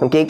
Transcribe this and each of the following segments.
น้องกิ๊ก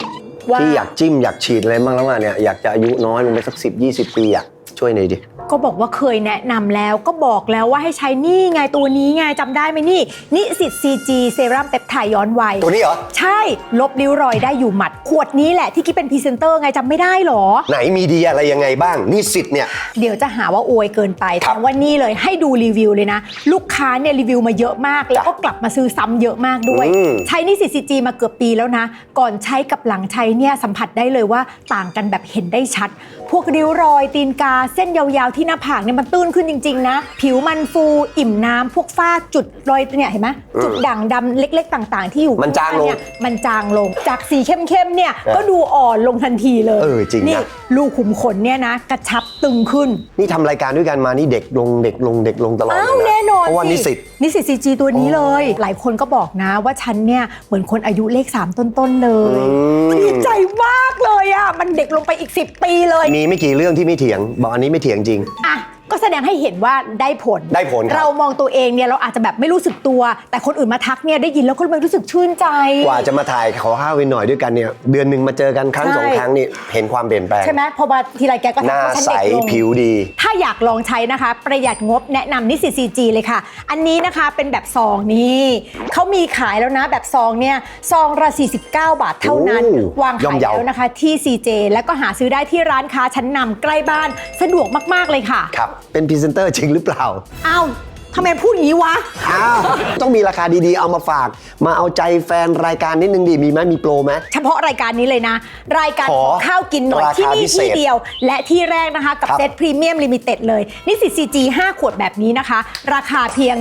ว่า ที่อยากจิ้มอยากฉีดอะไรบ้างแล้วอะเนี่ยอยากจะอายุน้อยลงไปสักสิบยี่สิบปีอะ ช่วยหน่อยดิ ก็บอกว่าเคยแนะนำแล้วก็บอกแล้วว่าให้ใช้นี่ไงตัวนี้ไงจำได้ไหมนี่ นิสิต CG เซรั่มเปปไทด์ย้อนวัย ตัวนี้เหรอ ใช่ลบริ้วรอยได้อยู่หมัด ขวดนี้แหละที่คิดเป็นพรีเซนเตอร์ไงจำไม่ได้หรอ ไหนมีดีอะไรยังไงบ้างนี่สิทธิ์เนี่ย เดี๋ยวจะหาว่าอวยเกินไปครัแต่บว่านี่เลยให้ดูรีวิวเลยนะ ลูกค้าเนี่ยรีวิวมาเยอะมาก แล้วก็กลับมาซื้อซ้ำเยอะมากด้วย อืม ใช้นิสิต CG มาเกือบปีแล้วนะ ก่อนใช้กับหลังใช้เนี่ยสัมผัสได้เลยว่าต่างกันแบบเห็นได้ชัด พวกริ้วรอยตีนกาเส้นยาวๆที่หน้าผากเนี่ยมันตื้นขึ้นจริง ๆ นะ ผิวมันฟูอิ่มน้ำพวกฝ้าจุดรอยเนี่ยเห็นไหมจุดด่างดำเล็กๆ ต่างๆ ที่อยู่มันจางลงเนี่ยมันจางลงจากสีเข้มๆเนี่ยก็ดูอ่อนลงทันทีเลยเออจริงนะ นี่ลูกขุมขนเนี่ยนะ กระชับตึงขึ้น นี่ทำรายการด้วยกันมานี่เด็กลงเด็กลงเด็กลงตลอดอ้าวเลยะแน่นอนเพราะว่าสินิสิตนิสิตซีจีตัวนี้เลย หลายคนก็บอกนะว่าฉันเนี่ยเหมือนคนอายุเลข 3 ต้น ๆ เลยอืมดีใจมากเลยอะ มันเด็กลงไปอีก 10 ปีเลย มีไม่กี่เรื่องที่ไม่เถียง บอกอันนี้ไม่เถียงจริงอะ ก็แสดงให้เห็นว่าได้ผล ได้ผลครับ เรามองตัวเองเนี่ยเราอาจจะแบบไม่รู้สึกตัว แต่คนอื่นมาทักเนี่ยได้ยินแล้วก็เลยรู้สึกชื่นใจ กว่าจะมาถ่ายขอข้าวไปหน่อยด้วยกันเนี่ยเดือนหนึ่งมาเจอกันครั้งใช่ สองครั้งนี่เห็นความเปลี่ยนแปลง ใช่ไหมพอมาทีไรแกก็หทักน้าว่าฉันใสเด็กลง ผิวดี ถ้าอยากลองใช้นะคะ ประหยัดงบแนะนำนิสิต CG เลยค่ะ อันนี้นะคะเป็นแบบซองนี่เขามีขายแล้วนะแบบซองเนี่ยซองละ49 บาทเท่านั้น โอ้วางย่อขามยเยา แล้วนะคะที่ CJ แล้วก็หาซื้อได้ที่ร้านค้าชั้นนำใกล้บ้านสะดวกมาก ๆ เลยค่ะ ครับเป็นพรีเซนเตอร์จริงหรือเปล่า อ้าวทำไมพูดอย่างนี้วะ อ้าวต้องมีราคาดีๆ เอามาฝาก มาเอาใจแฟนรายการนิดนึงดีมีไหมมีโปรไหม เฉพาะรายการนี้เลยนะ รายการขอขอข้าวกินหน่อยราที่คานี่พิเศษที่เดียว และที่แรกนะคะกับครับ เซตพรีเมียมลิมิเต็ดเลยนิสิต CG 5 ขวดแบบนี้นะคะ ราคาเพียง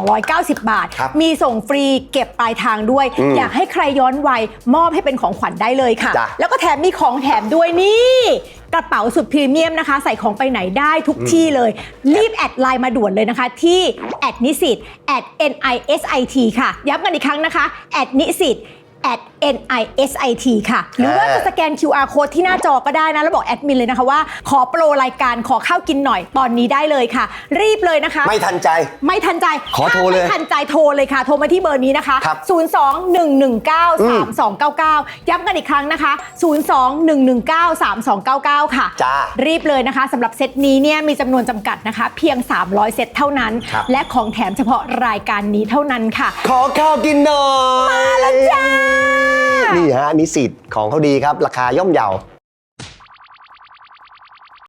1,290 บาท ครับมีส่งฟรีเก็บปลายทางด้วย อืมอยากให้ใครย้อนวัยมอบให้เป็นของขวัญได้เลยค่ะ จ้ะ แล้วก็แถมมีของแถมด้วยนี่กระเป๋าสุดพรีเมียมนะคะ ใส่ของไปไหนได้ทุกที่เลย รีบแอดไลน์มาด่วนเลยนะคะ ที่แอดนิสิตแอด NISIT ค่ะ ย้ำกันอีกครั้งนะคะแอดนิสิต at NISIT ค่ะ หรือว่าอ่าจะสแกน QR code ที่หน้าจอก็ได้นะ แล้วบอกแอดมินเลยนะคะว่า ขอโปรรายการขอข้าวกินหน่อยตอนนี้ได้เลยค่ะ รีบเลยนะคะ ไม่ทันใจ ไม่ทันใจขอโทรเลยถ้าไม่ทันใจโทรเลยค่ะ โทรมาที่เบอร์นี้นะคะครับ02-119-3299 ย้ำกันอีกครั้งนะคะ 02-119-3299 ค่ะจ้ารีบเลยนะคะสำหรับเซตนี้เนี่ยมีจำนวนจำกัดนะคะ เพียง 300 เซตเท่านั้นครับและของแถมเฉพาะรายการนี้เท่านั้นค่ะ ขอข้าวกินหน่อยมาแล้วจ้านี่ฮะนิสิตของเขาดีครับ ราคาย่อมเยา